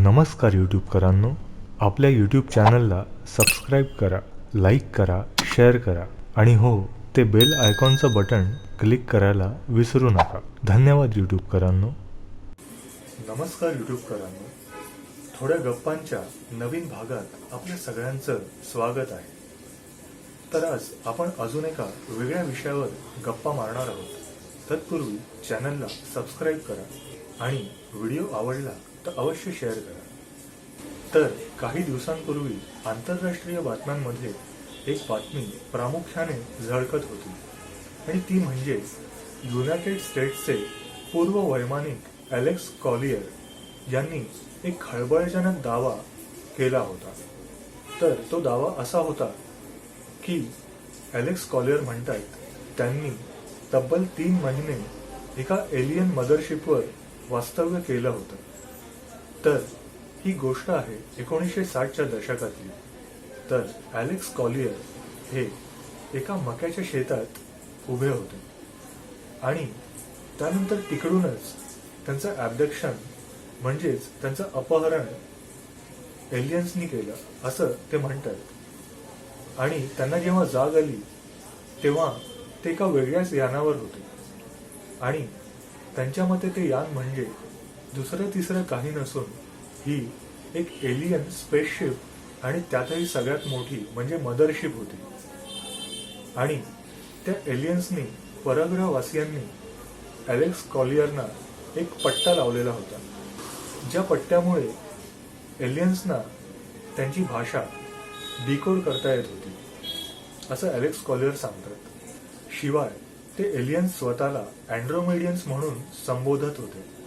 नमस्कार यूट्यूबकरांनो आपल्या यूट्यूब चॅनलला सबस्क्राईब करा लाईक करा शेअर करा. आणि हो ते बेल आयकॉनचं बटन क्लिक करायला विसरू नका. धन्यवाद यूट्यूबकरांनो नमस्कार यूट्यूबकरांनो थोड्या गप्पांच्या नवीन भागात आपल्या सगळ्यांचं स्वागत आहे. तर आज आपण अजून एका वेगळ्या विषयावर गप्पा मारणार आहोत. तत्पूर्वी चॅनलला सबस्क्राईब करा आणि व्हिडिओ आवडला तर अवश्य शेअर करा. तर काही दिवसांपूर्वी आंतरराष्ट्रीय बातम्यांमध्ये एक बातमी प्रामुख्याने झळकत होती. आणि ती म्हणजे युनायटेड स्टेट्सचे पूर्व वैमानिक अलेक्स कॉलियर यांनी एक खळबळजनक दावा केला होता. तर तो दावा असा होता की अलेक्स कॉलियर म्हणतात त्यांनी तब्बल तीन महिने एका एलियन मदरशिपवर वास्तव्य केलं होतं. तर ही गोष्ट आहे एकोणीसशे साठच्या दशकातली. तर ॲलेक्स कॉलियर हे एका मक्याच्या शेतात उभे होते. आणि त्यानंतर तिकडूनच त्यांचं ॲबडक्शन म्हणजेच त्यांचं अपहरण एलियन्सनी केलं असं ते म्हणतात. आणि त्यांना जेव्हा जाग आली तेव्हा ते एका वेगळ्याच यानावर होते. आणि त्यांच्या मते ते यान म्हणजे दुसरं तिसरं काही नसून ही एक एलियन स्पेसशिप आणि त्यातही सगळ्यात मोठी म्हणजे मदरशिप होती. आणि त्या एलियन्सनी परग्रहवासियांनी अलेक्स कॉलियरना एक पट्टा लावलेला होता ज्या पट्ट्यामुळे एलियन्सना त्यांची भाषा डिकोड करता येत होती. असं अलेक्स कॉलियर सांगतात. शिवाय ते एलियन्स स्वतःला अँड्रोमेडियन्स म्हणून संबोधत होते.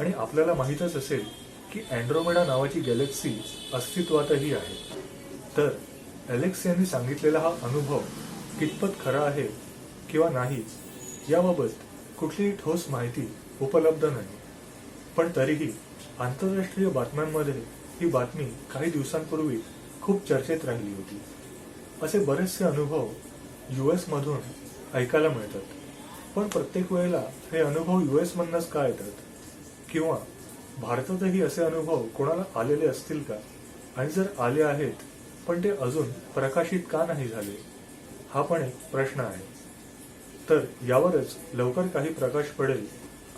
आणि आपल्याला माहीतच असेल की अँड्रोमेडा नावाची गॅलेक्सी अस्तित्वातही आहे. तर अलेक्स यांनी सांगितलेला हा अनुभव कितपत खरा आहे किंवा नाही याबाबत कुठलीही ठोस माहिती उपलब्ध नाही. पण तरीही आंतरराष्ट्रीय बातम्यांमध्ये ही बातमी काही दिवसांपूर्वी खूप चर्चेत राहिली होती. असे बरेचसे अनुभव यू मधून ऐकायला मिळतात. पण प्रत्येक वेळेला हे अनुभव यू मधनच का येतात? किंवा भारतातही असे अनुभव कोणाला आलेले असतील का? आणि जर आले आहेत पण ते अजून प्रकाशित का नाही झाले? हा पण एक प्रश्न आहे. तर यावरच लवकर काही प्रकाश पडेल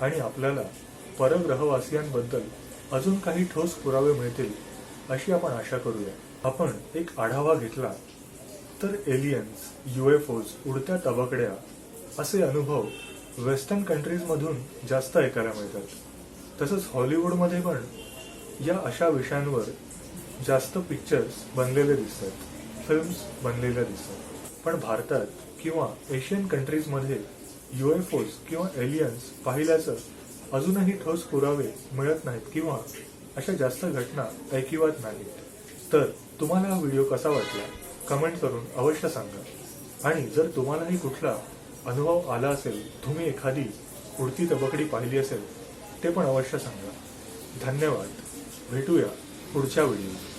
आणि आपल्याला परग्रहवासियांबद्दल अजून काही ठोस पुरावे मिळतील अशी आपण आशा करूया. आपण एक आढावा घेतला. तर एलियन्स युएफओज उडत्या तबकड्या असे अनुभव वेस्टर्न कंट्रीजमधून जास्त ऐकायला मिळतात. तसंच हॉलिवूडमध्ये पण या अशा विषयांवर जास्त पिक्चर्स बनलेले दिसतात. फिल्म्स बनलेल्या दिसतात. पण भारतात किंवा एशियन कंट्रीजमध्ये युएफओज किंवा एलियन्स पाहिल्याचं अजूनही ठोस पुरावे मिळत नाहीत किंवा अशा जास्त घटना ऐकिवात नाहीत. तर तुम्हाला हा व्हिडिओ कसा वाटला? कमेंट करून अवश्य सांगा. आणि जर तुम्हालाही कुठला अनुभव आला असेल तुम्ही एखादी उडती तबकडी पाहिली असेल ते पण अवश्य सांगा. धन्यवाद. भेटूया पुढच्या व्हिडिओ